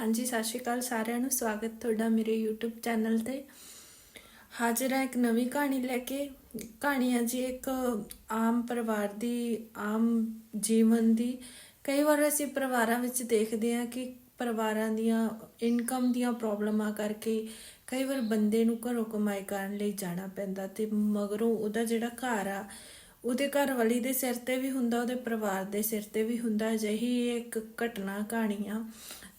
ਹਾਂਜੀ, ਸਤਿ ਸ਼੍ਰੀ ਅਕਾਲ ਸਾਰਿਆਂ ਨੂੰ। ਸਵਾਗਤ ਤੁਹਾਡਾ ਮੇਰੇ YouTube ਚੈਨਲ ਤੇ। ਹਾਜ਼ਰ ਹਾਂ ਇੱਕ ਨਵੀਂ ਕਹਾਣੀ ਲੈ ਕੇ। ਕਹਾਣੀ ਹੈ ਜੀ ਇੱਕ ਆਮ ਪਰਿਵਾਰ ਦੀ, ਆਮ ਜੀਵਨ ਦੀ। ਕਈ ਵਾਰ ਅਸੀਂ ਪਰਿਵਾਰਾਂ ਵਿੱਚ ਦੇਖਦੇ ਹਾਂ ਕਿ ਪਰਿਵਾਰਾਂ ਦੀਆਂ ਇਨਕਮ ਦੀਆਂ ਪ੍ਰੋਬਲਮਾਂ ਕਰਕੇ ਕਈ ਵਾਰ ਬੰਦੇ ਨੂੰ ਘਰੋਂ ਕਮਾਈ ਕਰਨ ਲਈ ਜਾਣਾ ਪੈਂਦਾ ਤੇ ਮਗਰੋਂ ਉਹਦਾ ਜਿਹੜਾ ਘਰ ਆ ਉਹਦੇ ਘਰ ਵਾਲੀ ਦੇ ਸਿਰ ਤੇ ਵੀ ਹੁੰਦਾ ਉਹਦੇ ਪਰਿਵਾਰ ਦੇ ਸਿਰ ਤੇ ਵੀ ਹੁੰਦਾ ਅਜਿਹੀ ਇੱਕ ਘਟਨਾ ਕਹਾਣੀ ਆ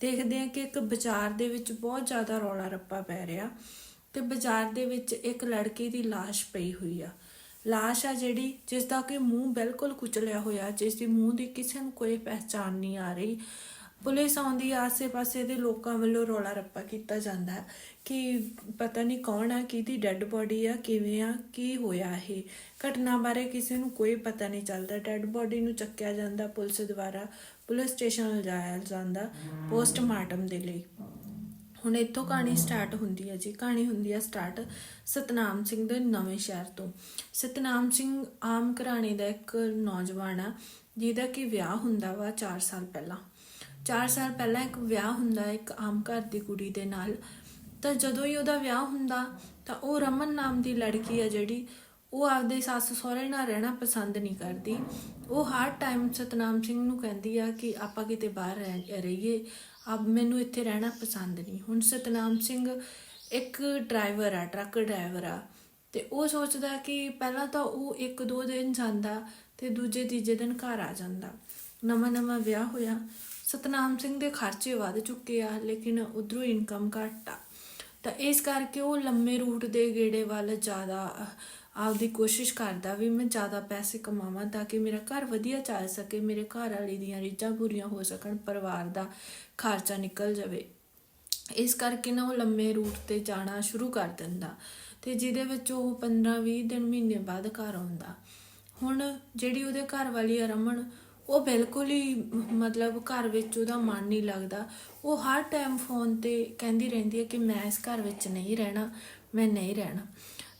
ਦੇਖਦੇ ਆ ਕਿ ਇੱਕ ਬਾਜ਼ਾਰ ਦੇ ਵਿੱਚ ਬਹੁਤ ਜ਼ਿਆਦਾ ਰੌਲਾ ਰੱਪਾ ਪੈ ਰਿਹਾ ਤੇ ਬਾਜ਼ਾਰ ਦੇ ਵਿੱਚ ਇੱਕ ਲੜਕੀ ਦੀ লাশ ਪਈ ਹੋਈ ਆ লাশ ਆ ਜਿਹੜੀ ਜਿਸ ਦਾ ਕਿ ਮੂੰਹ ਬਿਲਕੁਲ ਕੁਚਲਿਆ ਹੋਇਆ ਜਿਸ ਦੀ ਮੂੰਹ ਦੀ ਕਿਸੇ ਨੂੰ ਕੋਈ ਪਹਿਚਾਣ ਨਹੀਂ ਆ ਰਹੀ ਪੁਲਿਸ ਆਉਂਦੀ ਆਸੇ-ਪਾਸੇ ਦੇ ਲੋਕਾਂ ਵੱਲੋਂ ਰੌਲਾ ਰੱਪਾ ਕੀਤਾ ਜਾਂਦਾ ਹੈ ਕਿ ਪਤਾ ਨਹੀਂ ਕੌਣ ਆ, ਕਿਹਦੀ ਡੈੱਡ ਬੋਡੀ ਆ, ਕਿਵੇਂ ਆ, ਕੀ ਹੋਇਆ ਇਹ? ਘਟਨਾ ਬਾਰੇ ਕਿਸੇ ਨੂੰ ਕੋਈ ਪਤਾ ਨਹੀਂ ਚੱਲਦਾ। ਡੈੱਡ ਬੋਡੀ ਨੂੰ ਚੱਕਿਆ ਜਾਂਦਾ ਪੁਲਿਸ ਦੁਆਰਾ, ਪੁਲਿਸ ਸਟੇਸ਼ਨ ਲਿਜਾਇਆ ਜਾਂਦਾ ਪੋਸਟਮਾਰਟਮ ਦੇ ਲਈ। ਹੁਣ ਇੱਥੋਂ ਕਹਾਣੀ ਸਟਾਰਟ ਹੁੰਦੀ ਹੈ ਜੀ। ਕਹਾਣੀ ਹੁੰਦੀ ਹੈ ਸਟਾਰਟ ਸਤਨਾਮ ਸਿੰਘ ਦੇ ਨਵੇਂ ਸ਼ਹਿਰ ਤੋਂ। ਸਤਨਾਮ ਸਿੰਘ ਆਮ ਘਰਾਣੇ ਦਾ ਇੱਕ ਨੌਜਵਾਨ ਆ, ਜਿਹਦਾ ਕਿ ਵਿਆਹ ਹੁੰਦਾ ਵਾ 4 ਸਾਲ ਪਹਿਲਾਂ। 4 ਸਾਲ ਪਹਿਲਾਂ ਇੱਕ ਵਿਆਹ ਹੁੰਦਾ ਇੱਕ ਆਮ ਘਰ ਦੀ ਕੁੜੀ ਦੇ ਨਾਲ। ਤਾਂ ਜਦੋਂ ਹੀ ਉਹਦਾ ਵਿਆਹ ਹੁੰਦਾ, ਤਾਂ ਉਹ ਰਮਨ ਨਾਮ ਦੀ ਲੜਕੀ ਆ ਜਿਹੜੀ, ਉਹ ਆਪਦੇ ਸੱਸ ਸਹੁਰੇ ਨਾਲ ਰਹਿਣਾ ਪਸੰਦ ਨਹੀਂ ਕਰਦੀ। ਉਹ ਹਰ ਟਾਈਮ ਸਤਨਾਮ ਸਿੰਘ ਨੂੰ ਕਹਿੰਦੀ ਆ ਕਿ ਆਪਾਂ ਕਿਤੇ ਬਾਹਰ ਰਹਿ- ਰਹੀਏ ਅਬ ਮੈਨੂੰ ਇੱਥੇ ਰਹਿਣਾ ਪਸੰਦ ਨਹੀਂ। ਹੁਣ ਸਤਨਾਮ ਸਿੰਘ ਇੱਕ ਡਰਾਈਵਰ ਆ ਟਰੱਕ ਡਰਾਈਵਰ ਆ। ਤੇ ਉਹ ਸੋਚਦਾ ਕਿ ਪਹਿਲਾਂ ਤਾਂ ਉਹ ਇੱਕ ਦੋ ਦਿਨ ਜਾਂਦਾ ਤੇ ਦੂਜੇ ਤੀਜੇ ਦਿਨ ਘਰ ਆ ਜਾਂਦਾ। ਨਵਾਂ ਨਵਾਂ ਵਿਆਹ ਹੋਇਆ। ਸਤਨਾਮ ਸਿੰਘ ਦੇ ਖਰਚੇ ਵੱਧ ਚੁੱਕੇ ਆ, ਲੇਕਿਨ ਉਧਰੋਂ ਇਨਕਮ ਘੱਟ ਆ। ਤਾਂ ਇਸ ਕਰਕੇ ਉਹ ਲੰਮੇ ਰੂਟ ਦੇ ਗੇੜੇ ਵੱਲ ਜ਼ਿਆਦਾ ਆਪਦੀ ਕੋਸ਼ਿਸ਼ ਕਰਦਾ ਵੀ ਮੈਂ ਜ਼ਿਆਦਾ ਪੈਸੇ ਕਮਾਵਾਂ ਤਾਂ ਕਿ ਮੇਰਾ ਘਰ ਵਧੀਆ ਚੱਲ ਸਕੇ, ਮੇਰੇ ਘਰ ਵਾਲੀ ਦੀਆਂ ਰੀਝਾਂ ਪੂਰੀਆਂ ਹੋ ਸਕਣ, ਪਰਿਵਾਰ ਦਾ ਖਰਚਾ ਨਿਕਲ ਜਾਵੇ। ਇਸ ਕਰਕੇ ਨਾ ਉਹ ਲੰਮੇ ਰੂਟ ਤੇ ਜਾਣਾ ਸ਼ੁਰੂ ਕਰ ਦਿੰਦਾ ਤੇ ਜਿਹਦੇ ਵਿੱਚ ਉਹ 15-20 ਦਿਨ ਮਹੀਨੇ ਬਾਅਦ ਘਰ ਆਉਂਦਾ। ਹੁਣ ਜਿਹੜੀ ਉਹਦੇ ਘਰ ਵਾਲੀ ਆ ਰਮਨ ਉਹ ਬਿਲਕੁਲ ਹੀ ਮਤਲਬ ਘਰ ਵਿੱਚ ਉਹਦਾ ਮਨ ਨਹੀਂ ਲੱਗਦਾ। ਉਹ ਹਰ ਟਾਈਮ ਫੋਨ ਤੇ ਕਹਿੰਦੀ ਰਹਿੰਦੀ ਹੈ ਕਿ ਮੈਂ ਇਸ ਘਰ ਵਿੱਚ ਨਹੀਂ ਰਹਿਣਾ, ਮੈਂ ਨਹੀਂ ਰਹਿਣਾ।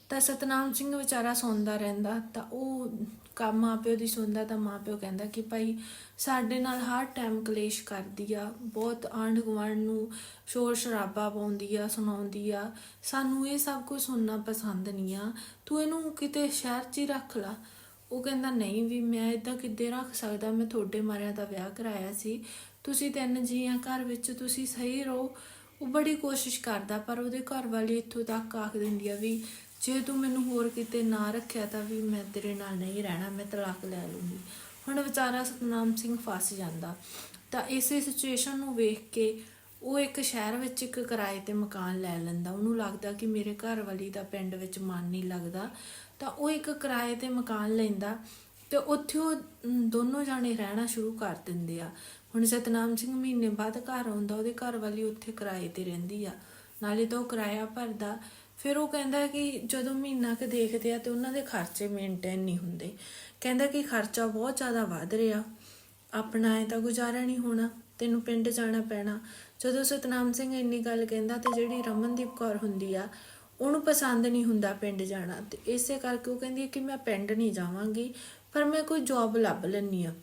ਤਾਂ ਸਤਨਾਮ ਸਿੰਘ ਵਿਚਾਰਾ ਸੌਂਦਾ ਰਹਿੰਦਾ, ਤਾਂ ਉਹ ਕੰਮ ਮਾਪਿਓ ਦੀ ਸੁਣਦਾ ਤਾਂ ਮਾਪਿਓ ਕਹਿੰਦਾ ਕਿ ਭਾਈ ਸਾਡੇ ਨਾਲ ਹਰ ਟਾਈਮ ਕਲੇਸ਼ ਕਰਦੀ ਆ, ਬਹੁਤ ਆਂਢ ਗੁਆਂਢ ਨੂੰ ਸ਼ੋਰ ਸ਼ਰਾਬਾ ਪਾਉਂਦੀ ਆ, ਸੁਣਾਉਂਦੀ ਆ। ਸਾਨੂੰ ਇਹ ਸਭ ਕੁਝ ਸੁਣਨਾ ਪਸੰਦ ਨਹੀਂ ਆ। ਤੂੰ ਇਹਨੂੰ ਕਿਤੇ ਸ਼ਹਿਰ 'ਚ ਹੀ ਰੱਖ ਲਾ। ਉਹ ਕਹਿੰਦਾ, ਨਹੀਂ ਵੀ ਮੈਂ ਇਦਾਂ ਕਿੱਦੇ ਰੱਖ ਸਕਦਾ? ਮੈਂ ਤੁਹਾਡੇ ਮਾਰਿਆਂ ਦਾ ਵਿਆਹ ਕਰਾਇਆ ਸੀ। ਤੁਸੀਂ ਤਿੰਨ ਜੀਆਂ ਘਰ ਵਿੱਚ ਤੁਸੀਂ ਸਹੀ ਰਹੋ। ਉਹ ਬੜੀ ਕੋਸ਼ਿਸ਼ ਕਰਦਾ, ਪਰ ਉਹਦੇ ਘਰ ਵਾਲੀ ਇੱਥੋਂ ਤੱਕ ਆਖ ਦਿੰਦੀ ਆ ਵੀ ਜੇ ਤੂੰ ਮੈਨੂੰ ਹੋਰ ਕਿਤੇ ਨਾ ਰੱਖਿਆ ਤਾਂ ਵੀ ਮੈਂ ਤੇਰੇ ਨਾਲ ਨਹੀਂ ਰਹਿਣਾ, ਮੈਂ ਤਲਾਕ ਲੈ ਲੂੰਗੀ। ਹੁਣ ਵਿਚਾਰਾ ਸਤਨਾਮ ਸਿੰਘ ਫਸ ਜਾਂਦਾ। ਤਾਂ ਇਸੇ ਸਿਚੁਏਸ਼ਨ ਨੂੰ ਵੇਖ ਕੇ ਉਹ ਇੱਕ ਸ਼ਹਿਰ ਵਿੱਚ ਇੱਕ ਕਿਰਾਏ ਤੇ ਮਕਾਨ ਲੈ ਲੈਂਦਾ। ਉਹਨੂੰ ਲੱਗਦਾ ਕਿ ਮੇਰੇ ਘਰ ਵਾਲੀ ਦਾ ਪਿੰਡ ਵਿੱਚ ਮਨ ਨਹੀਂ ਲੱਗਦਾ। ਤਾਂ ਉਹ ਇੱਕ ਕਿਰਾਏ ਤੇ ਮਕਾਨ ਲੈਂਦਾ ਤੇ ਉੱਥੇ ਉਹ ਦੋਨੋਂ ਜਾਣੇ ਰਹਿਣਾ ਸ਼ੁਰੂ ਕਰ ਦਿੰਦੇ ਆ। ਹੁਣ ਸਤਨਾਮ ਸਿੰਘ ਮਹੀਨੇ ਬਾਅਦ ਘਰ ਆਉਂਦਾ, ਉਹਦੇ ਘਰ ਵਾਲੀ ਉੱਥੇ ਕਿਰਾਏ ਤੇ ਰਹਿੰਦੀ ਆ। ਨਾਲੇ ਤਾਂ ਉਹ ਕਿਰਾਇਆ ਭਰਦਾ। ਫਿਰ ਉਹ ਕਹਿੰਦਾ ਕਿ ਜਦੋਂ ਮਹੀਨਾ ਕੁ ਦੇਖਦੇ ਆ ਤੇ ਉਹਨਾਂ ਦੇ ਖਰਚੇ ਮੇਨਟੇਨ ਨਹੀਂ ਹੁੰਦੇ। ਕਹਿੰਦਾ ਕਿ ਖਰਚਾ ਬਹੁਤ ਜ਼ਿਆਦਾ ਵੱਧ ਰਿਹਾ। ਆਪਣਾ ਐ ਤਾਂ ਗੁਜ਼ਾਰਾ ਨਹੀਂ ਹੋਣਾ, ਤੈਨੂੰ ਪਿੰਡ ਜਾਣਾ ਪੈਣਾ। ਜਦੋਂ ਸਤਨਾਮ ਸਿੰਘ ਇੰਨੀ ਗੱਲ ਕਹਿੰਦਾ ਤੇ ਜਿਹੜੀ ਰਮਨਦੀਪ ਕੌਰ ਹੁੰਦੀ ਆ ਉਹਨੂੰ ਪਸੰਦ ਨਹੀਂ ਹੁੰਦਾ ਪਿੰਡ ਜਾਣਾ ਤੇ ਇਸੇ ਕਰਕੇ ਉਹ ਕਹਿੰਦੀ ਕਿ ਮੈਂ ਪਿੰਡ ਨਹੀਂ ਜਾਵਾਂਗੀ, ਪਰ ਮੈਂ ਕੋਈ ਜੌਬ ਲੱਭ ਲੈਣੀ ਆ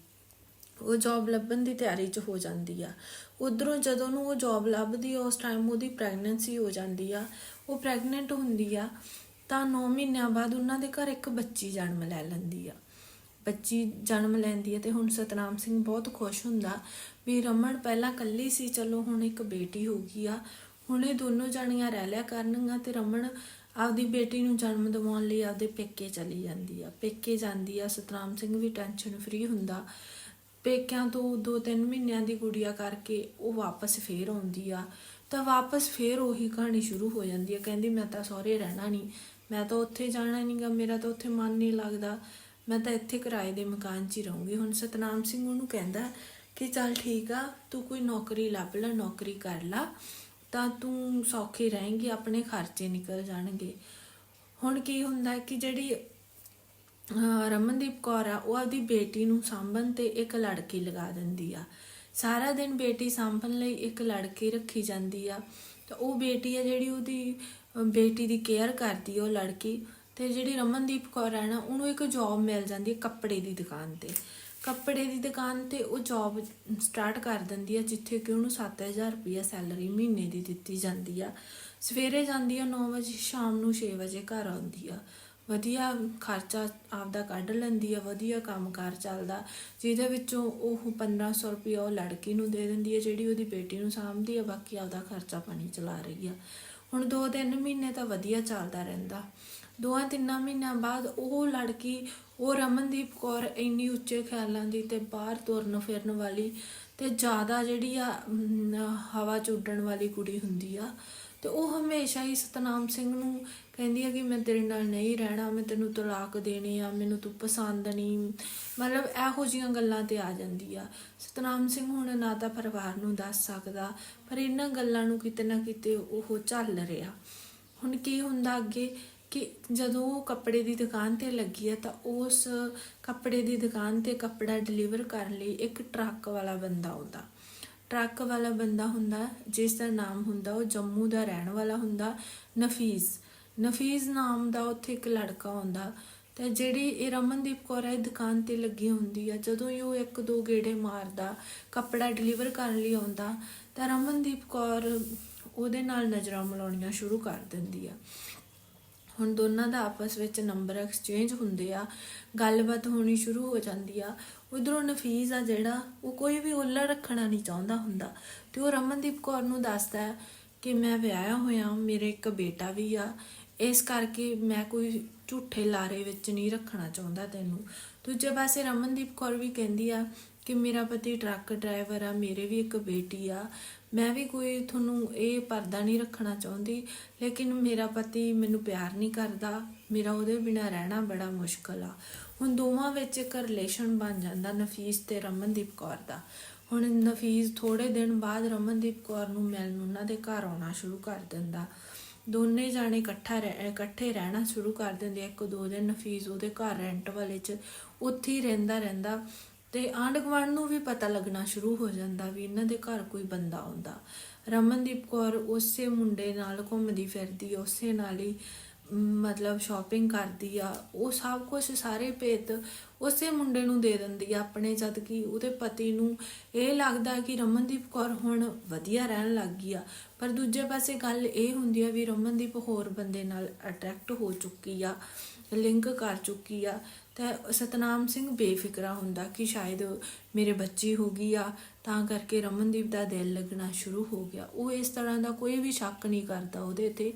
ਉਹ ਜੌਬ ਲੱਭਣ ਦੀ ਤਿਆਰੀ 'ਚ ਹੋ ਜਾਂਦੀ ਆ। ਉਧਰੋਂ ਜਦੋਂ ਨੂੰ ਉਹ ਜੌਬ ਲੱਭਦੀ ਆ, ਉਸ ਟਾਈਮ ਉਹਦੀ ਪ੍ਰੈਗਨੈਂਸੀ ਹੋ ਜਾਂਦੀ ਆ। ਉਹ ਪ੍ਰੈਗਨੈਂਟ ਹੁੰਦੀ ਆ, ਤਾਂ 9 ਮਹੀਨਿਆਂ ਬਾਅਦ ਉਹਨਾਂ ਦੇ ਘਰ ਇੱਕ ਬੱਚੀ ਜਨਮ ਲੈ ਲੈਂਦੀ ਆ। ਬੱਚੀ ਜਨਮ ਲੈਂਦੀ ਹੈ ਤੇ ਹੁਣ ਸਤਨਾਮ ਸਿੰਘ ਬਹੁਤ ਖੁਸ਼ ਹੁੰਦਾ ਵੀ ਰਮਨ ਪਹਿਲਾਂ ਕੱਲੀ ਸੀ, ਚਲੋ ਹੁਣ ਇੱਕ ਬੇਟੀ ਹੋ ਗਈ ਆ। ਹੁਣ ਇਹ ਦੋਨੋਂ ਜਾਣੀਆਂ ਰਹਿ ਲਿਆ ਕਰਨਗੀਆਂ ਤੇ ਰਮਨ ਆਪਦੀ ਬੇਟੀ ਨੂੰ ਜਨਮ ਦਿਵਾਉਣ ਲਈ ਆਪਦੇ ਪੇਕੇ ਚਲੀ ਜਾਂਦੀ ਆ। ਪੇਕੇ ਜਾਂਦੀ ਆ, ਸਤਨਾਮ ਸਿੰਘ ਵੀ ਟੈਨਸ਼ਨ ਫ੍ਰੀ ਹੁੰਦਾ। ਪੇਕਿਆਂ ਤੋਂ 2-3 ਮਹੀਨਿਆਂ ਦੀ ਗੁੜੀਆ ਕਰਕੇ ਉਹ ਵਾਪਸ ਫੇਰ ਆਉਂਦੀ ਆ। ਤਾਂ ਵਾਪਸ ਫੇਰ ਉਹੀ ਕਹਾਣੀ ਸ਼ੁਰੂ ਹੋ ਜਾਂਦੀ ਆ, ਕਹਿੰਦੀ ਮੈਂ ਤਾਂ ਸਹੁਰੇ ਰਹਿਣਾ ਨਹੀਂ ਮੈਂ ਤਾਂ ਉੱਥੇ ਜਾਣਾ ਨਹੀਂਗਾ ਮੇਰਾ ਤਾਂ ਉੱਥੇ ਮਨ ਨਹੀਂ ਲੱਗਦਾ। ਮੈਂ ਤਾਂ ਇੱਥੇ ਕਿਰਾਏ ਦੇ ਮਕਾਨ 'ਚ ਹੀ ਰਹੂੰਗੀ। ਹੁਣ ਸਤਨਾਮ ਸਿੰਘ ਉਹਨੂੰ ਕਹਿੰਦਾ ਕਿ ਚੱਲ ਠੀਕ ਆ, ਤੂੰ ਕੋਈ ਨੌਕਰੀ ਲੱਭ ਲੈ, ਨੌਕਰੀ ਕਰ ਲਾ। ਤਾਂ ਤੂੰ ਸੌਖੀ ਰਹੇਂਗੀ, ਆਪਣੇ ਖਰਚੇ ਨਿਕਲ ਜਾਣਗੇ। ਹੁਣ ਕੀ ਹੁੰਦਾ ਕਿ ਜਿਹੜੀ ਰਮਨਦੀਪ ਕੌਰ ਆ, ਉਹ ਆਪਦੀ ਬੇਟੀ ਨੂੰ ਸਾਂਭਣ ਤੇ ਇੱਕ ਲੜਕੀ ਲਗਾ ਦਿੰਦੀ ਆ। ਸਾਰਾ ਦਿਨ ਬੇਟੀ ਸਾਂਭਣ ਲਈ ਇੱਕ ਲੜਕੀ ਰੱਖੀ ਜਾਂਦੀ ਆ। ਤਾਂ ਉਹ ਬੇਟੀ ਆ ਜਿਹੜੀ ਉਹਦੀ ਬੇਟੀ ਦੀ ਕੇਅਰ ਕਰਦੀ ਆ ਉਹ ਲੜਕੀ। ਤੇ ਜਿਹੜੀ ਰਮਨਦੀਪ ਕੌਰ ਹੈ ਨਾ, ਉਹਨੂੰ ਇੱਕ ਜੌਬ ਮਿਲ ਜਾਂਦੀ ਹੈ ਕੱਪੜੇ ਦੀ ਦੁਕਾਨ ਤੇ। ਕੱਪੜੇ ਦੀ ਦੁਕਾਨ ਤੇ ਉਹ ਜੌਬ ਸਟਾਰਟ ਕਰ ਦਿੰਦੀ ਆ, ਜਿੱਥੇ ਕਿ ਉਹਨੂੰ 7000 ਰੁਪਇਆ ਸੈਲਰੀ ਮਹੀਨੇ ਦੀ ਦਿੱਤੀ ਜਾਂਦੀ ਆ। ਸਵੇਰੇ ਜਾਂਦੀ ਆ 9 ਵਜੇ, ਸ਼ਾਮ ਨੂੰ 6 ਵਜੇ ਘਰ ਆਉਂਦੀ ਆ। ਵਧੀਆ ਖਰਚਾ ਆਪਦਾ ਕੱਢ ਲੈਂਦੀ ਆ, ਵਧੀਆ ਕੰਮਕਾਰ ਚੱਲਦਾ। ਜਿਹਦੇ ਵਿੱਚੋਂ ਉਹ 1500 ਰੁਪਇਆ ਉਹ ਲੜਕੀ ਨੂੰ ਦੇ ਦਿੰਦੀ ਆ, ਜਿਹੜੀ ਉਹਦੀ ਬੇਟੀ ਨੂੰ ਸਾਂਭਦੀ ਆ, ਬਾਕੀ ਆਪਦਾ ਖਰਚਾ ਪਾਣੀ ਚਲਾ ਰਹੀ ਆ। ਹੁਣ 2-3 ਮਹੀਨੇ ਤਾਂ ਵਧੀਆ ਚੱਲਦਾ ਰਹਿੰਦਾ। ਦੋਆਂ ਤਿੰਨਾਂ ਮਹੀਨਿਆਂ ਬਾਅਦ ਉਹ ਲੜਕੀ, ਉਹ ਰਮਨਦੀਪ ਕੌਰ ਇੰਨੀ ਉੱਚੇ ਖਿਆਲਾਂ ਦੀ ਤੇ ਬਾਹਰ ਤੁਰਨ ਫਿਰਨ ਵਾਲੀ ਤੇ ਜ਼ਿਆਦਾ ਜਿਹੜੀ ਆ ਹਵਾ ਚ ਉੱਡਣ ਵਾਲੀ ਕੁੜੀ ਹੁੰਦੀ ਆ, ਤੇ ਉਹ ਹਮੇਸ਼ਾ ਹੀ ਸਤਨਾਮ ਸਿੰਘ ਨੂੰ ਕਹਿੰਦੀ ਆ ਕਿ ਮੈਂ ਤੇਰੇ ਨਾਲ ਨਹੀਂ ਰਹਿਣਾ, ਮੈਂ ਤੈਨੂੰ ਤਲਾਕ ਦੇਣੀ ਆ, ਮੈਨੂੰ ਤੂੰ ਪਸੰਦ ਨਹੀਂ। ਮਤਲਬ ਇਹੋ ਜੀਆਂ ਗੱਲਾਂ ਤੇ ਆ ਜਾਂਦੀ ਆ। ਸਤਨਾਮ ਸਿੰਘ ਹੁਣ ਨਾ ਤਾਂ ਪਰਿਵਾਰ ਨੂੰ ਦੱਸ ਸਕਦਾ, ਪਰ ਇਹਨਾਂ ਗੱਲਾਂ ਨੂੰ ਕਿਤੇ ਨਾ ਕਿਤੇ ਉਹ ਝੱਲ ਰਿਹਾ। ਹੁਣ ਕੀ ਹੁੰਦਾ ਅੱਗੇ? ਕਿ ਜਦੋਂ ਉਹ ਕੱਪੜੇ ਦੀ ਦੁਕਾਨ ਤੇ ਲੱਗੀ ਆ ਤਾਂ ਉਸ ਕੱਪੜੇ ਦੀ ਦੁਕਾਨ ਤੇ ਕੱਪੜਾ ਡਿਲੀਵਰ ਕਰਨ ਲਈ ਇੱਕ ਟਰੱਕ ਵਾਲਾ ਬੰਦਾ ਆਉਂਦਾ। ਟਰੱਕ ਵਾਲਾ ਬੰਦਾ ਹੁੰਦਾ, ਜਿਸ ਦਾ ਨਾਮ ਹੁੰਦਾ, ਉਹ ਜੰਮੂ ਦਾ ਰਹਿਣ ਵਾਲਾ ਹੁੰਦਾ ਨਫੀਜ਼ ਨਫੀਜ਼ ਨਾਮ ਦਾ ਉੱਥੇ ਇੱਕ ਲੜਕਾ ਆਉਂਦਾ ਤੇ ਜਿਹੜੀ ਇਹ ਰਮਨਦੀਪ ਕੌਰ ਹੈ ਇਹ ਦੁਕਾਨ ਤੇ ਲੱਗੀ ਹੁੰਦੀ ਆ। ਜਦੋਂ ਹੀ ਉਹ ਇੱਕ ਦੋ ਗੇੜੇ ਮਾਰਦਾ, ਕੱਪੜਾ ਡਿਲੀਵਰ ਕਰਨ ਲਈ ਆਉਂਦਾ, ਤਾਂ ਰਮਨਦੀਪ ਕੌਰ ਉਹਦੇ ਨਾਲ ਨਜ਼ਰਾਂ ਮਿਲਾਉਣੀਆਂ ਸ਼ੁਰੂ ਕਰ ਦਿੰਦੀ ਆ। ਹੁਣ ਦੋਨਾਂ ਦਾ ਆਪਸ ਵਿੱਚ ਨੰਬਰ ਐਕਸਚੇਂਜ ਹੁੰਦੇ ਆ, ਗੱਲਬਾਤ ਹੋਣੀ ਸ਼ੁਰੂ ਹੋ ਜਾਂਦੀ ਆ। ਉਧਰੋਂ ਨਫੀਸ ਆ ਜਿਹੜਾ, ਉਹ ਕੋਈ ਵੀ ਉੱਲਾ ਰੱਖਣਾ ਨਹੀਂ ਚਾਹੁੰਦਾ ਹੁੰਦਾ। ਤੇ ਉਹ ਰਮਨਦੀਪ ਕੌਰ ਨੂੰ ਦੱਸਦਾ ਹੈ ਕਿ ਮੈਂ ਵਿਆਹਿਆ ਹੋਇਆ, ਮੇਰੇ ਇੱਕ ਬੇਟਾ ਵੀ ਆ। ਇਸ ਕਰਕੇ ਮੈਂ ਕੋਈ ਝੂਠੇ ਲਾਰੇ ਵਿੱਚ ਨਹੀਂ ਰੱਖਣਾ ਚਾਹੁੰਦਾ ਤੈਨੂੰ। ਦੂਜੇ ਪਾਸੇ ਰਮਨਦੀਪ ਕੌਰ ਵੀ ਕਹਿੰਦੀ ਆ ਕਿ ਮੇਰਾ ਪਤੀ ਟਰੱਕ ਡਰਾਈਵਰ ਆ, ਮੇਰੇ ਵੀ ਇੱਕ ਬੇਟੀ ਆ। ਮੈਂ ਵੀ ਕੋਈ ਤੁਹਾਨੂੰ ਇਹ ਪਰਦਾ ਨਹੀਂ ਰੱਖਣਾ ਚਾਹੁੰਦੀ, ਲੇਕਿਨ ਮੇਰਾ ਪਤੀ ਮੈਨੂੰ ਪਿਆਰ ਨਹੀਂ ਕਰਦਾ। ਮੇਰਾ ਉਹਦੇ ਬਿਨਾ ਰਹਿਣਾ ਬੜਾ ਮੁਸ਼ਕਲ ਆ। ਹੁਣ ਦੋਵਾਂ ਵਿੱਚ ਇੱਕ ਰਿਲੇਸ਼ਨ ਬਣ ਜਾਂਦਾ ਨਫੀਸ ਤੇ ਰਮਨਦੀਪ ਕੌਰ ਦਾ। ਹੁਣ ਨਫੀਸ ਥੋੜੇ ਦਿਨ ਬਾਅਦ ਰਮਨਦੀਪ ਕੌਰ ਨੂੰ ਮਿਲਣ ਉਹਨਾਂ ਦੇ ਘਰ ਆਉਣਾ ਸ਼ੁਰੂ ਕਰ ਦਿੰਦਾ। ਦੋਨੇ ਜਾਣੇ ਇਕੱਠਾ ਰਹਿ- ਇਕੱਠੇ ਰਹਿਣਾ ਸ਼ੁਰੂ ਕਰ ਦਿੰਦੇ ਇੱਕ ਦੋ ਦਿਨ ਨਫੀਸ ਉਹਦੇ ਘਰ ਰੈਂਟ ਵਾਲੇ 'ਚ ਉੱਥੇ ਹੀ ਰਹਿੰਦਾ ਰਹਿੰਦਾ ਤੇ ਆਂਢ ਗੁਆਂਢ ਨੂੰ ਵੀ ਪਤਾ ਲੱਗਣਾ ਸ਼ੁਰੂ ਹੋ ਜਾਂਦਾ ਵੀ ਇਹਨਾਂ ਦੇ ਘਰ ਕੋਈ ਬੰਦਾ ਆਉਂਦਾ। ਰਮਨਦੀਪ ਕੌਰ ਉਸੇ ਮੁੰਡੇ ਨਾਲ ਘੁੰਮਦੀ ਫਿਰਦੀ ਉਸੇ ਨਾਲ ਹੀ ਮਤਲਬ ਸ਼ਾਪਿੰਗ ਕਰਦੀ ਆ। ਉਹ ਸਭ ਕੁਝ ਸਾਰੇ ਭੇਤ ਉਸੇ ਮੁੰਡੇ ਨੂੰ ਦੇ ਦਿੰਦੀ ਆ ਆਪਣੇ, ਜਦ ਕਿ ਉਹਦੇ ਪਤੀ ਨੂੰ ਇਹ ਲੱਗਦਾ ਕਿ ਰਮਨਦੀਪ ਕੌਰ ਹੁਣ ਵਧੀਆ ਰਹਿਣ ਲੱਗ ਗਈ ਆ। ਪਰ ਦੂਜੇ ਪਾਸੇ ਗੱਲ ਇਹ ਹੁੰਦੀ ਆ ਵੀ ਰਮਨਦੀਪ ਹੋਰ ਬੰਦੇ ਨਾਲ ਅਟਰੈਕਟ ਹੋ ਚੁੱਕੀ ਆ ਲਿੰਕ ਕਰ ਚੁੱਕੀ ਆ। ਤਾਂ ਸਤਨਾਮ ਸਿੰਘ ਬੇਫਿਕਰਾ ਹੁੰਦਾ ਕਿ ਸ਼ਾਇਦ ਮੇਰੇ ਬੱਚੀ ਹੋ ਗਈ ਆ, ਤਾਂ ਕਰਕੇ ਰਮਨਦੀਪ ਦਾ ਦਿਲ ਲੱਗਣਾ ਸ਼ੁਰੂ ਹੋ ਗਿਆ। ਉਹ ਇਸ ਤਰ੍ਹਾਂ ਦਾ ਕੋਈ ਵੀ ਸ਼ੱਕ ਨਹੀਂ ਕਰਦਾ ਉਹਦੇ ਤੇ।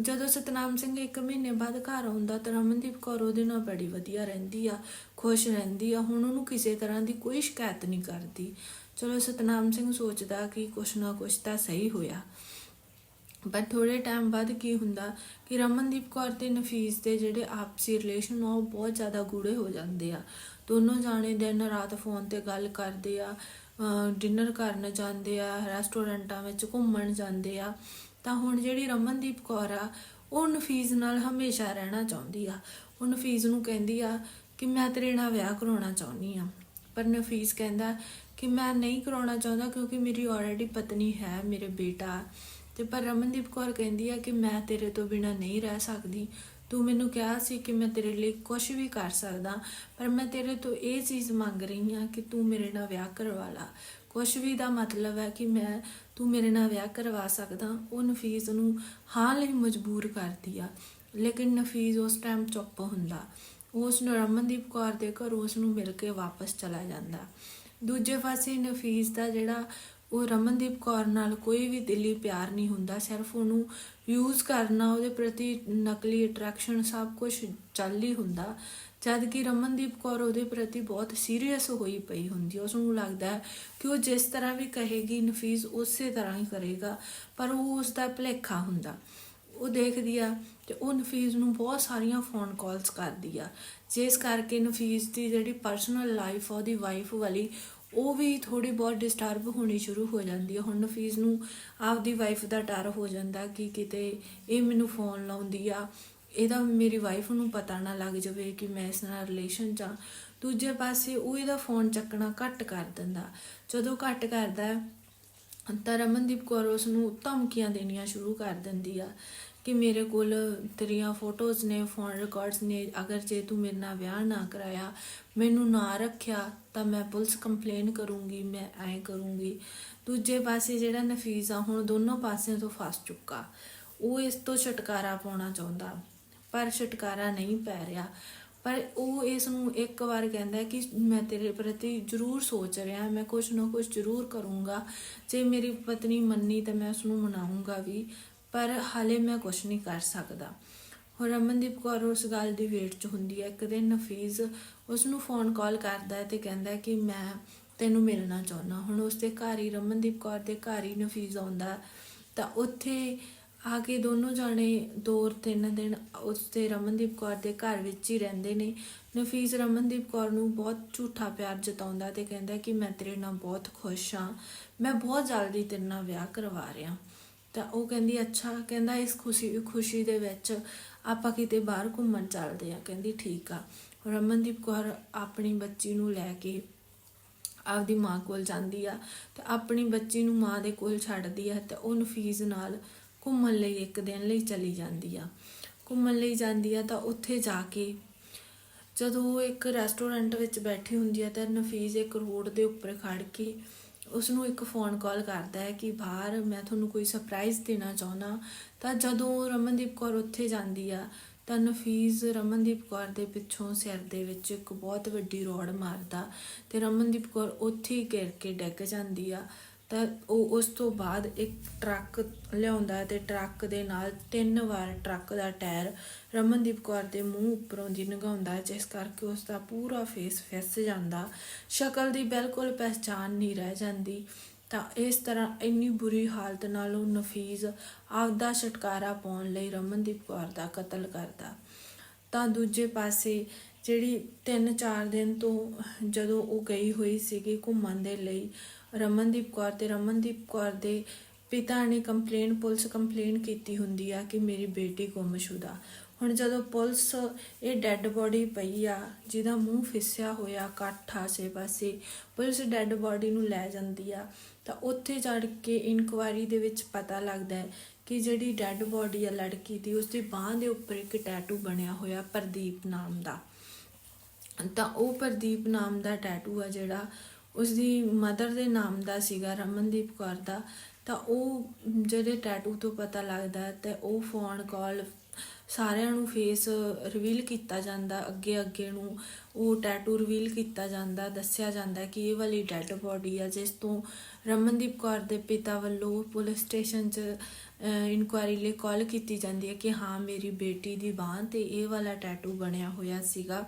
ਜਦੋਂ ਸਤਨਾਮ ਸਿੰਘ ਇੱਕ ਮਹੀਨੇ ਬਾਅਦ ਘਰ ਆਉਂਦਾ, ਤਾਂ ਰਮਨਦੀਪ ਕੌਰ ਉਹਦੇ ਨਾਲ ਬੜੀ ਵਧੀਆ ਰਹਿੰਦੀ ਆ, ਖੁਸ਼ ਰਹਿੰਦੀ ਆ, ਹੁਣ ਉਹਨੂੰ ਕਿਸੇ ਤਰ੍ਹਾਂ ਦੀ ਕੋਈ ਸ਼ਿਕਾਇਤ ਨਹੀਂ ਕਰਦੀ। ਚਲੋ ਸਤਨਾਮ ਸਿੰਘ ਸੋਚਦਾ ਕਿ ਕੁਛ ਨਾ ਕੁਛ ਤਾਂ ਸਹੀ ਹੋਇਆ। ਪਰ ਥੋੜੇ ਟਾਈਮ ਬਾਅਦ ਕੀ ਹੁੰਦਾ ਕਿ ਰਮਨਦੀਪ ਕੌਰ ਤੇ ਨਫੀਸ ਦੇ ਜਿਹੜੇ ਆਪਸੀ ਰਿਲੇਸ਼ਨ ਆ, ਉਹ ਬਹੁਤ ਜ਼ਿਆਦਾ ਗੂੜੇ ਹੋ ਜਾਂਦੇ ਆ। ਦੋਨੋਂ ਜਾਣੇ ਦਿਨ ਰਾਤ ਫੋਨ ਤੇ ਗੱਲ ਕਰਦੇ ਆ ਡਿਨਰ ਕਰਨ ਜਾਂਦੇ ਆ ਰੈਸਟੋਰੈਂਟਾਂ ਵਿੱਚ ਘੁੰਮਣ ਜਾਂਦੇ ਆ। ਤਾਂ ਹੁਣ ਜਿਹੜੀ ਰਮਨਦੀਪ ਕੌਰ ਆ, ਉਹ ਨਫੀਸ ਨਾਲ ਹਮੇਸ਼ਾ ਰਹਿਣਾ ਚਾਹੁੰਦੀ ਆ। ਉਹ ਨਫੀਸ ਨੂੰ ਕਹਿੰਦੀ ਆ ਕਿ ਮੈਂ ਤੇਰੇ ਨਾਲ ਵਿਆਹ ਕਰਾਉਣਾ ਚਾਹੁੰਦੀ ਆ। ਪਰ ਨਫੀਸ ਕਹਿੰਦਾ ਕਿ ਮੈਂ ਨਹੀਂ ਕਰਾਉਣਾ ਚਾਹੁੰਦਾ ਕਿਉਂਕਿ ਮੇਰੀ ਆਲਰੇਡੀ ਪਤਨੀ ਹੈ, ਮੇਰੇ ਬੇਟਾ। ਤੇ ਪਰ ਰਮਨਦੀਪ ਕੌਰ ਕਹਿੰਦੀ ਆ ਕਿ ਮੈਂ ਤੇਰੇ ਤੋਂ ਬਿਨਾ ਨਹੀਂ ਰਹਿ ਸਕਦੀ। ਤੂੰ ਮੈਨੂੰ ਕਿਹਾ ਸੀ ਕਿ ਮੈਂ ਤੇਰੇ ਲਈ ਕੁਝ ਵੀ ਕਰ ਸਕਦਾ, ਪਰ ਮੈਂ ਤੇਰੇ ਤੋਂ ਇਹ ਚੀਜ਼ ਮੰਗ ਰਹੀ ਹਾਂ ਕਿ ਤੂੰ ਮੇਰੇ ਨਾਲ ਵਿਆਹ ਕਰਵਾ ਲਾ। ਕੁਝ ਵੀ ਦਾ ਮਤਲਬ ਹੈ ਕਿ ਮੈਂ ਤੂੰ ਮੇਰੇ ਨਾਲ ਵਿਆਹ ਕਰਵਾ ਸਕਦਾ ਉਹ ਨਫ਼ੀਜ਼ ਨੂੰ ਹਾਂ ਲਈ ਮਜਬੂਰ ਕਰਦੀ ਆ, ਲੇਕਿਨ ਨਫ਼ੀਜ਼ ਉਸ ਟਾਈਮ ਚੁੱਪ ਹੁੰਦਾ। ਉਸ ਨੂੰ ਰਮਨਦੀਪ ਕੌਰ ਦੇ ਘਰ ਉਸ ਨੂੰ ਮਿਲ ਕੇ ਵਾਪਸ ਚਲਾ ਜਾਂਦਾ। ਦੂਜੇ ਪਾਸੇ ਨਫੀਸ ਦਾ ਜਿਹੜਾ ਉਹ ਰਮਨਦੀਪ ਕੌਰ ਨਾਲ ਕੋਈ ਵੀ ਦਿਲੀ ਪਿਆਰ ਨਹੀਂ ਹੁੰਦਾ, ਸਿਰਫ ਉਹਨੂੰ ਯੂਜ਼ ਕਰਨਾ, ਉਹਦੇ ਪ੍ਰਤੀ ਨਕਲੀ ਅਟਰੈਕਸ਼ਨ ਸਭ ਕੁਝ ਚੱਲ ਹੀ ਹੁੰਦਾ। ਜਦ ਕਿ ਰਮਨਦੀਪ ਕੌਰ ਉਹਦੇ ਪ੍ਰਤੀ ਬਹੁਤ ਸੀਰੀਅਸ ਹੋਈ ਪਈ ਹੁੰਦੀ, ਉਸ ਨੂੰ ਲੱਗਦਾ ਹੈ ਕਿ ਉਹ ਜਿਸ ਤਰ੍ਹਾਂ ਵੀ ਕਹੇਗੀ ਨਫ਼ੀਜ਼ ਉਸੇ ਤਰ੍ਹਾਂ ਹੀ ਕਰੇਗਾ, ਪਰ ਉਹ ਉਸ ਦਾ ਭੁਲੇਖਾ ਹੁੰਦਾ। ਉਹ ਦੇਖਦੀ ਆ ਤੇ ਉਹ ਨਫ਼ੀਜ਼ ਨੂੰ ਬਹੁਤ ਸਾਰੀਆਂ ਫੋਨ ਕਾਲਸ ਕਰਦੀ ਆ। ਜਿਸ ਕਰਕੇ ਨਫ਼ੀਜ਼ ਦੀ ਜਿਹੜੀ ਪਰਸਨਲ ਲਾਈਫ ਆ, ਉਹਦੀ ਵਾਈਫ ਵਾਲੀ ਉਹ ਵੀ ਥੋੜੀ ਬਹੁਤ ਡਿਸਟਰਬ ਹੋਣੀ ਸ਼ੁਰੂ ਹੋ ਜਾਂਦੀ ਹੈ। ਹੁਣ ਨਫੀਸ ਨੂੰ ਆਪਦੀ ਵਾਈਫ ਦਾ ਡਰ ਹੋ ਜਾਂਦਾ ਕਿ ਕਿਤੇ ਇਹ ਮੈਨੂੰ ਫੋਨ ਲਾਉਂਦੀ ਆ, ਇਹਦਾ ਮੇਰੀ ਵਾਈਫ ਨੂੰ ਪਤਾ ਨਾ ਲੱਗ ਜਾਵੇ ਕਿ ਮੈਂ ਇਸ ਨਾਲ ਰਿਲੇਸ਼ਨ 'ਚ ਆ। ਦੂਜੇ ਪਾਸੇ ਉਹ ਇਹਦਾ ਫੋਨ ਚੱਕਣਾ ਘੱਟ ਕਰ ਦਿੰਦਾ। ਜਦੋਂ ਘੱਟ ਕਰਦਾ ਤਾਂ ਰਮਨਦੀਪ ਕੌਰ ਉਸ ਨੂੰ ਧਮਕੀਆਂ ਦੇਣੀਆਂ ਸ਼ੁਰੂ ਕਰ ਦਿੰਦੀ ਆ। ਕਿ ਮੇਰੇ ਕੋਲ ਤੇਰੀਆਂ ਫੋਟੋਜ਼ ਨੇ ਫੋਨ ਰਿਕਾਰਡਸ ਨੇ, ਅਗਰ ਜੇ ਤੂੰ ਮੇਰੇ ਨਾਲ ਵਿਆਹ ਨਾ ਕਰਾਇਆ, ਮੈਨੂੰ ਨਾ ਰੱਖਿਆ, ਤਾਂ ਮੈਂ ਪੁਲਿਸ ਕੰਪਲੇਨ ਕਰੂੰਗੀ, ਮੈਂ ਐਂ ਕਰੂੰਗੀ। ਦੂਜੇ ਪਾਸੇ ਜਿਹੜਾ ਨਫੀਸ ਆ, ਹੁਣ ਦੋਨੋਂ ਪਾਸਿਆਂ ਤੋਂ ਫਸ ਚੁੱਕਾ। ਉਹ ਇਸ ਤੋਂ ਛੁਟਕਾਰਾ ਪਾਉਣਾ ਚਾਹੁੰਦਾ, ਪਰ ਛੁਟਕਾਰਾ ਨਹੀਂ ਪੈ ਰਿਹਾ। ਪਰ ਉਹ ਇਸ ਨੂੰ ਇੱਕ ਵਾਰ ਕਹਿੰਦਾ ਕਿ ਮੈਂ ਤੇਰੇ ਪ੍ਰਤੀ ਜ਼ਰੂਰ ਸੋਚ ਰਿਹਾ, ਮੈਂ ਕੁਝ ਨਾ ਕੁਝ ਜ਼ਰੂਰ ਕਰੂੰਗਾ। ਜੇ ਮੇਰੀ ਪਤਨੀ ਮੰਨੀ, ਤਾਂ ਮੈਂ ਉਸ ਨੂੰ ਮਨਾਉਂਗਾ ਵੀ। ਪਰ ਹਾਲੇ ਮੈਂ ਕੁਝ ਨਹੀਂ ਕਰ ਸਕਦਾ। ਹੁਣ ਰਮਨਦੀਪ ਕੌਰ ਉਸ ਗੱਲ ਦੀ ਵੇਟ 'ਚ ਹੁੰਦੀ ਹੈ ਇੱਕ ਦਿਨ ਨਫੀਜ਼ ਉਸ ਨੂੰ ਫੋਨ ਕਾਲ ਕਰਦਾ ਹੈ ਤੇ ਕਹਿੰਦਾ ਕਿ ਮੈਂ ਤੈਨੂੰ ਮਿਲਣਾ ਚਾਹੁੰਦਾ। ਹੁਣ ਉਸ ਦੇ ਘਰ ਹੀ ਰਮਨਦੀਪ ਕੌਰ ਦੇ ਘਰ ਹੀ ਨਫੀਜ਼ ਆਉਂਦਾ। ਤਾਂ ਉੱਥੇ ਆ ਕੇ ਦੋਨੋਂ ਜਾਣੇ ਦੋ ਤਿੰਨ ਦਿਨ ਉਸ ਤੇ ਰਮਨਦੀਪ ਕੌਰ ਦੇ ਘਰ ਵਿੱਚ ਹੀ ਰਹਿੰਦੇ ਨੇ। ਨਫ਼ੀਜ਼ ਰਮਨਦੀਪ ਕੌਰ ਨੂੰ ਬਹੁਤ ਝੂਠਾ ਪਿਆਰ ਜਤਾਉਂਦਾ ਤੇ ਕਹਿੰਦਾ ਕਿ ਮੈਂ ਤੇਰੇ ਨਾਲ ਬਹੁਤ ਖੁਸ਼ ਹਾਂ। ਮੈਂ ਬਹੁਤ ਜਲਦੀ ਤੇਰੇ ਨਾਲ ਵਿਆਹ ਕਰਵਾ ਰਿਹਾ। ਤਾਂ ਉਹ ਕਹਿੰਦੀ, ਅੱਛਾ। ਕਹਿੰਦਾ, ਇਸ ਖੁਸ਼ੀ ਖੁਸ਼ੀ ਦੇ ਵਿੱਚ ਆਪਾਂ ਕਿਤੇ ਬਾਹਰ ਘੁੰਮਣ ਚੱਲਦੇ ਆ ਕਹਿੰਦੀ, ਠੀਕ ਆ। ਰਮਨਦੀਪ ਕੌਰ ਆਪਣੀ ਬੱਚੀ ਨੂੰ ਲੈ ਕੇ ਆਪਦੀ ਮਾਂ ਕੋਲ ਜਾਂਦੀ ਆ ਤੇ ਆਪਣੀ ਬੱਚੀ ਨੂੰ ਮਾਂ ਦੇ ਕੋਲ ਛੱਡਦੀ ਆ ਤੇ ਉਹ ਨਫੀਜ਼ ਨਾਲ ਘੁੰਮਣ ਲਈ ਇੱਕ ਦਿਨ ਲਈ ਚਲੀ ਜਾਂਦੀ ਆ। ਘੁੰਮਣ ਲਈ ਜਾਂਦੀ ਆ ਤਾਂ ਉੱਥੇ ਜਾ ਕੇ ਜਦੋਂ ਉਹ ਇੱਕ ਰੈਸਟੋਰੈਂਟ ਵਿੱਚ ਬੈਠੀ ਹੁੰਦੀ ਆ ਤਾਂ ਨਫੀਜ਼ ਇੱਕ ਰੋਡ ਦੇ ਉੱਪਰ ਖੜ ਕੇ ਉਸ ਨੂੰ ਇੱਕ ਫੋਨ ਕਾਲ ਕਰਦਾ ਹੈ ਕਿ ਬਾਹਰ ਮੈਂ ਤੁਹਾਨੂੰ ਕੋਈ ਸਰਪ੍ਰਾਈਜ਼ ਦੇਣਾ ਚਾਹੁੰਦਾ ਤਾਂ ਜਦੋਂ ਰਮਨਦੀਪ ਕੌਰ ਉੱਥੇ ਜਾਂਦੀ ਆ ਤਾਂ ਨਫੀਜ਼ ਰਮਨਦੀਪ ਕੌਰ ਦੇ ਪਿੱਛੋਂ ਸਿਰ ਦੇ ਵਿੱਚ ਇੱਕ ਬਹੁਤ ਵੱਡੀ ਰੋੜ ਮਾਰਦਾ ਤੇ ਰਮਨਦੀਪ ਕੌਰ ਉੱਥੇ ਹੀ ਗਿਰ ਕੇ ਡਿੱਗ ਜਾਂਦੀ ਆ। ਤਾਂ ਉਹ ਉਸ ਤੋਂ ਬਾਅਦ ਇੱਕ ਟਰੱਕ ਲਿਆਉਂਦਾ ਤੇ ਟਰੱਕ ਦੇ ਨਾਲ ਤਿੰਨ ਵਾਰ ਟਰੱਕ ਦਾ ਟਾਇਰ ਰਮਨਦੀਪ ਕੌਰ ਦੇ ਮੂੰਹ ਉੱਪਰੋਂ ਦੀ ਲੰਘਾਉਂਦਾ ਜਿਸ ਕਰਕੇ ਉਸ ਦਾ ਪੂਰਾ ਫੇਸ ਫਿਸ ਜਾਂਦਾ। ਸ਼ਕਲ ਦੀ ਬਿਲਕੁਲ ਪਛਾਣ ਨਹੀਂ ਰਹਿ ਜਾਂਦੀ। ਤਾਂ ਇਸ ਤਰ੍ਹਾਂ ਇੰਨੀ ਬੁਰੀ ਹਾਲਤ ਨਾਲ ਉਹ ਨਫੀਜ਼ ਆਪਦਾ ਛੁਟਕਾਰਾ ਪਾਉਣ ਲਈ ਰਮਨਦੀਪ ਕੌਰ ਦਾ ਕਤਲ ਕਰਦਾ। ਤਾਂ ਦੂਜੇ ਪਾਸੇ ਜਿਹੜੀ 3-4 ਦਿਨ ਤੋਂ ਜਦੋਂ ਉਹ ਗਈ ਹੋਈ ਸੀਗੀ ਘੁੰਮਣ ਦੇ ਲਈ ਰਮਨਦੀਪ ਕੌਰ ਤੇ ਰਮਨਦੀਪ ਕੌਰ ਦੇ ਪਿਤਾ ਨੇ ਕੰਪਲੇਨ ਪੁਲਿਸ ਕੰਪਲੇਨ ਕੀਤੀ ਹੁੰਦੀ ਆ ਕਿ ਮੇਰੀ ਬੇਟੀ ਗੁੰਮਸ਼ੁਦਾ। ਹੁਣ ਜਦੋਂ ਪੁਲਿਸ ਇਹ ਡੈੱਡ ਬੋਡੀ ਪਈ ਆ, ਜਿਹਦਾ ਮੂੰਹ ਫਿਸਿਆ ਹੋਇਆ, ਕੱਠ ਆਸੇ ਪਾਸੇ, ਪੁਲਿਸ ਡੈੱਡ ਬੋਡੀ ਨੂੰ ਲੈ ਜਾਂਦੀ ਆ, ਤਾਂ ਉੱਥੇ ਚੜ ਕੇ ਇਨਕੁਆਇਰੀ ਦੇ ਵਿੱਚ ਪਤਾ ਲੱਗਦਾ ਹੈ ਕਿ ਜਿਹੜੀ ਡੈੱਡ ਬੋਡੀ ਆ ਲੜਕੀ ਦੀ ਉਸ ਦੀ ਬਾਹ ਦੇ ਉੱਪਰ ਇੱਕ ਟੈਟੂ ਬਣਿਆ ਹੋਇਆ ਪ੍ਰਦੀਪ ਨਾਮ ਦਾ। ਤਾਂ ਉਹ ਪ੍ਰਦੀਪ ਨਾਮ ਦਾ ਟੈਟੂ ਆ ਜਿਹੜਾ ਉਸ ਦੀ ਮਦਰ ਦੇ ਨਾਮ ਦਾ ਸੀਗਾ ਰਮਨਦੀਪ ਕੌਰ ਦਾ, ਤਾਂ ਉਹ ਜਿਹੜੇ ਟੈਟੂ ਤੋਂ ਪਤਾ ਲੱਗਦਾ ਤੇ ਉਹ ਫੋਨ ਕਾਲ ਸਾਰਿਆਂ ਨੂੰ ਫੇਸ ਰਿਵੀਲ ਕੀਤਾ ਜਾਂਦਾ ਅੱਗੇ ਅੱਗੇ ਨੂੰ ਉਹ ਟੈਟੂ ਰਿਵੀਲ ਕੀਤਾ ਜਾਂਦਾ, ਦੱਸਿਆ ਜਾਂਦਾ ਕਿ ਇਹ ਵਾਲੀ ਡੈੱਡ ਬੋਡੀ ਆ, ਜਿਸ ਤੋਂ ਰਮਨਦੀਪ ਕੌਰ ਦੇ ਪਿਤਾ ਵੱਲੋਂ ਪੁਲਿਸ ਸਟੇਸ਼ਨ 'ਚ ਇਨਕੁਆਇਰੀ ਲਈ ਕਾਲ ਕੀਤੀ ਜਾਂਦੀ ਹੈ ਕਿ ਹਾਂ, ਮੇਰੀ ਬੇਟੀ ਦੀ ਬਾਂਹ ਤੇ ਇਹ ਵਾਲਾ ਟੈਟੂ ਬਣਿਆ ਹੋਇਆ ਸੀਗਾ।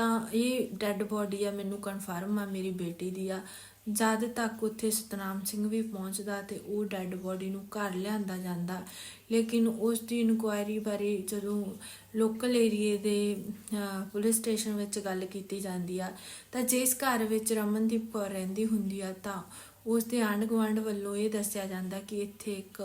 ਤਾਂ ਇਹ ਡੈੱਡ ਬੋਡੀ ਆ, ਮੈਨੂੰ ਕਨਫਰਮ ਆ ਮੇਰੀ ਬੇਟੀ ਦੀ ਆ। ਜਦ ਤੱਕ ਉੱਥੇ ਸਤਨਾਮ ਸਿੰਘ ਵੀ ਪਹੁੰਚਦਾ ਤੇ ਉਹ ਡੈੱਡ ਬੋਡੀ ਨੂੰ ਘਰ ਲਿਆਂਦਾ ਜਾਂਦਾ। ਲੇਕਿਨ ਉਸ ਦੀ ਇਨਕੁਆਇਰੀ ਬਾਰੇ ਜਦੋਂ ਲੋਕਲ ਏਰੀਏ ਦੇ ਪੁਲਿਸ ਸਟੇਸ਼ਨ ਵਿੱਚ ਗੱਲ ਕੀਤੀ ਜਾਂਦੀ ਆ, ਤਾਂ ਜਿਸ ਘਰ ਵਿੱਚ ਰਮਨਦੀਪ ਕੌਰ ਰਹਿੰਦੀ ਹੁੰਦੀ ਆ, ਤਾਂ ਉਸ ਦੇ ਆਂਢ ਗੁਆਂਢ ਵੱਲੋਂ ਇਹ ਦੱਸਿਆ ਜਾਂਦਾ ਕਿ ਇੱਥੇ ਇੱਕ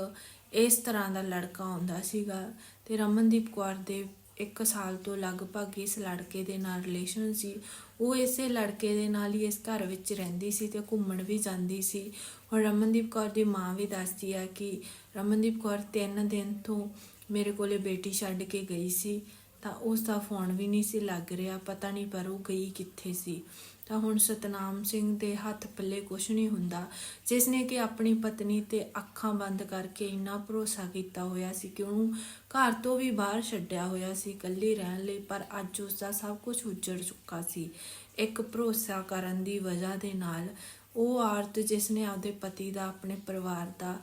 ਇਸ ਤਰ੍ਹਾਂ ਦਾ ਲੜਕਾ ਆਉਂਦਾ ਸੀਗਾ ਤੇ ਰਮਨਦੀਪ ਕੌਰ ਦੇ ਇੱਕ ਸਾਲ ਤੋਂ ਲਗਭਗ ਇਸ ਲੜਕੇ ਦੇ ਨਾਲ ਰਿਲੇਸ਼ਨ ਸੀ। ਉਹ ਇਸੇ ਲੜਕੇ ਦੇ ਨਾਲ ਹੀ ਇਸ ਘਰ ਵਿੱਚ ਰਹਿੰਦੀ ਸੀ ਤੇ ਘੁੰਮਣ ਵੀ ਜਾਂਦੀ ਸੀ। ਹੁਣ ਰਮਨਦੀਪ ਕੌਰ ਦੀ ਮਾਂ ਵੀ ਦੱਸਦੀ ਹੈ ਕਿ ਰਮਨਦੀਪ ਕੌਰ ਤਿੰਨ ਦਿਨ ਤੋਂ ਮੇਰੇ ਕੋਲੇ ਬੇਟੀ ਛੱਡ ਕੇ ਗਈ ਸੀ। ਤਾਂ ਉਸ ਦਾ ਫੋਨ ਵੀ ਨਹੀਂ ਸੀ ਲੱਗ ਰਿਹਾ, ਪਤਾ ਨਹੀਂ ਪਰ ਉਹ ਗਈ ਕਿੱਥੇ ਸੀ। ਤਾਂ ਹੁਣ ਸਤਨਾਮ ਸਿੰਘ ਦੇ ਹੱਥ ਪੱਲੇ ਕੁਝ ਨਹੀਂ ਹੁੰਦਾ। ਜਿਸ ਨੇ ਕਿ ਆਪਣੀ ਪਤਨੀ ਤੇ ਅੱਖਾਂ ਬੰਦ ਕਰਕੇ ਇੰਨਾ ਭਰੋਸਾ ਕੀਤਾ ਹੋਇਆ ਸੀ ਕਿ ਉਹਨੂੰ ਘਰ ਤੋਂ ਵੀ ਬਾਹਰ ਛੱਡਿਆ ਹੋਇਆ ਸੀ ਇਕੱਲੀ ਰਹਿਣ ਲਈ, ਪਰ ਅੱਜ ਉਸ ਦਾ ਸਭ ਕੁਝ ਉੱਜੜ ਚੁੱਕਾ ਸੀ। ਇੱਕ ਭਰੋਸਾ ਕਰਨ ਦੀ ਵਜ੍ਹਾ ਦੇ ਨਾਲ ਉਹ ਔਰਤ ਜਿਸ ਨੇ ਆਪਦੇ ਪਤੀ ਦਾ, ਆਪਣੇ ਪਰਿਵਾਰ ਦਾ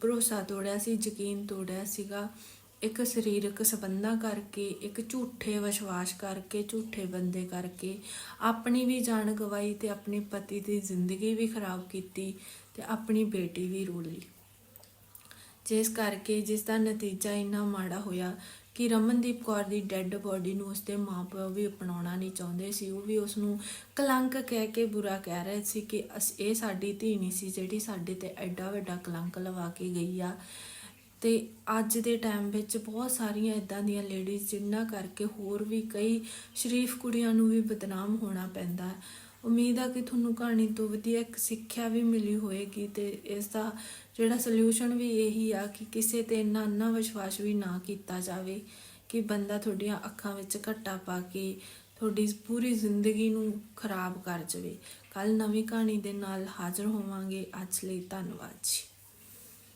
ਭਰੋਸਾ ਤੋੜਿਆ ਸੀ, ਯਕੀਨ ਤੋੜਿਆ ਸੀਗਾ ਇੱਕ ਸਰੀਰਕ ਸੰਬੰਧਾਂ ਕਰਕੇ, ਇੱਕ ਝੂਠੇ ਵਿਸ਼ਵਾਸ ਕਰਕੇ, ਝੂਠੇ ਬੰਦੇ ਕਰਕੇ, ਆਪਣੀ ਵੀ ਜਾਨ ਗਵਾਈ ਤੇ ਆਪਣੇ ਪਤੀ ਦੀ ਜ਼ਿੰਦਗੀ ਵੀ ਖਰਾਬ ਕੀਤੀ ਤੇ ਆਪਣੀ ਬੇਟੀ ਵੀ ਰੋਲੀ ਜਿਸ ਕਰਕੇ ਜਿਸ ਦਾ ਨਤੀਜਾ ਇੰਨਾ ਮਾੜਾ ਹੋਇਆ ਕਿ ਰਮਨਦੀਪ ਕੌਰ ਦੀ ਡੈੱਡ ਬੋਡੀ ਨੂੰ ਉਸਦੇ ਮਾਪੇ ਵੀ ਅਪਣਾਉਣਾ ਨਹੀਂ ਚਾਹੁੰਦੇ ਸੀ, ਉਹ ਵੀ ਉਸ ਨੂੰ ਕਲੰਕ ਕਹਿ ਕੇ ਬੁਰਾ ਕਹਿ ਰਹੇ ਸੀ ਕਿ ਅਸ- ਇਹ ਸਾਡੀ ਧੀ ਨਹੀਂ ਸੀ ਜਿਹੜੀ ਸਾਡੇ ਤੇ ਐਡਾ ਵੱਡਾ ਕਲੰਕ ਲਵਾ ਕੇ ਗਈ ਆ। ਤੇ ਅੱਜ ਦੇ ਟਾਈਮ ਵਿੱਚ ਬਹੁਤ ਸਾਰੀਆਂ ਇਦਾਂ ਦੀਆਂ ਲੇਡੀਜ਼ ਜਿਨ੍ਹਾਂ ਕਰਕੇ ਹੋਰ ਵੀ ਕਈ ਸ਼ਰੀਫ ਕੁੜੀਆਂ ਨੂੰ ਵੀ ਬਦਨਾਮ ਹੋਣਾ ਪੈਂਦਾ ਹੈ। ਉਮੀਦ ਆ ਕਿ ਤੁਹਾਨੂੰ ਕਹਾਣੀ ਤੋਂ ਵਧੀਆ ਇੱਕ ਸਿੱਖਿਆ ਵੀ ਮਿਲੀ ਹੋਵੇਗੀ ਤੇ ਇਸ ਦਾ ਜਿਹੜਾ ਸੋਲੂਸ਼ਨ ਵੀ ਇਹੀ ਆ ਕਿ ਕਿਸੇ ਤੇ ਇੰਨਾ ਅੰਨਾ ਵਿਸ਼ਵਾਸ ਵੀ ਨਾ ਕੀਤਾ ਜਾਵੇ ਕਿ ਬੰਦਾ ਤੁਹਾਡੀਆਂ ਅੱਖਾਂ ਵਿੱਚ ਘੱਟਾ ਪਾ ਕੇ ਤੁਹਾਡੀ ਪੂਰੀ ਜ਼ਿੰਦਗੀ ਨੂੰ ਖਰਾਬ ਕਰ ਜਾਵੇ। ਕੱਲ ਨਵੀਂ ਕਹਾਣੀ ਦੇ ਨਾਲ ਹਾਜ਼ਰ ਹੋਵਾਂਗੇ। ਅੱਜ ਲਈ ਧੰਨਵਾਦ ਜੀ।